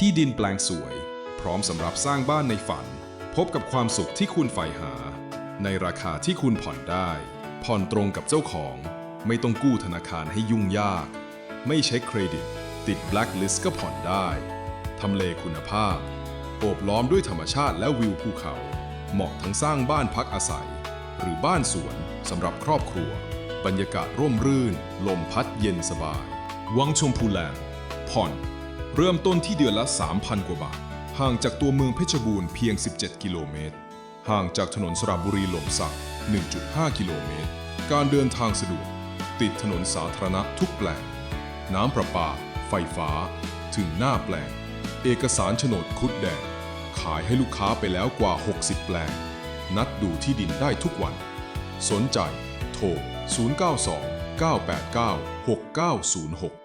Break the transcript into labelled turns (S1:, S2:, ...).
S1: ที่ดินแปลงสวย พร้อมสำหรับสร้างบ้านในฝัน พบกับความสุขที่คุณใฝ่หา ในราคาที่คุณผ่อนได้ ผ่อนตรงกับเจ้าของ ไม่ต้องกู้ธนาคารให้ยุ่งยาก ไม่เช็คเครดิต ติดแบล็คลิสต์ก็ผ่อนได้ทำเลคุณภาพ โอบล้อมด้วยธรรมชาติและวิวภูเขา เหมาะทั้งสร้างบ้านพักอาศัย หรือบ้านสวนสำหรับครอบครัว บรรยากาศร่มรื่น ลมพัดเย็นสบาย วังชมพูแลนด์ผ่อน เริ่มต้นที่เดือนละ 3,000 กว่าบาท ห่างจากตัวเมืองเพชรบูรณ์เพียง 17 กิโลเมตร ห่างจากถนนสระบุรีหล่มสัก 1.5 กิโลเมตร การเดินทางสะดวก ติดถนนสาธารณะทุกแปลง น้ำประปา ไฟฟ้า ถึงหน้าแปลง เอกสารโฉนดคุดแดง ขายให้ลูกค้าไปแล้วกว่า 60 แปลง นัดดูที่ดินได้ทุกวัน สนใจ โทร 092 989 6906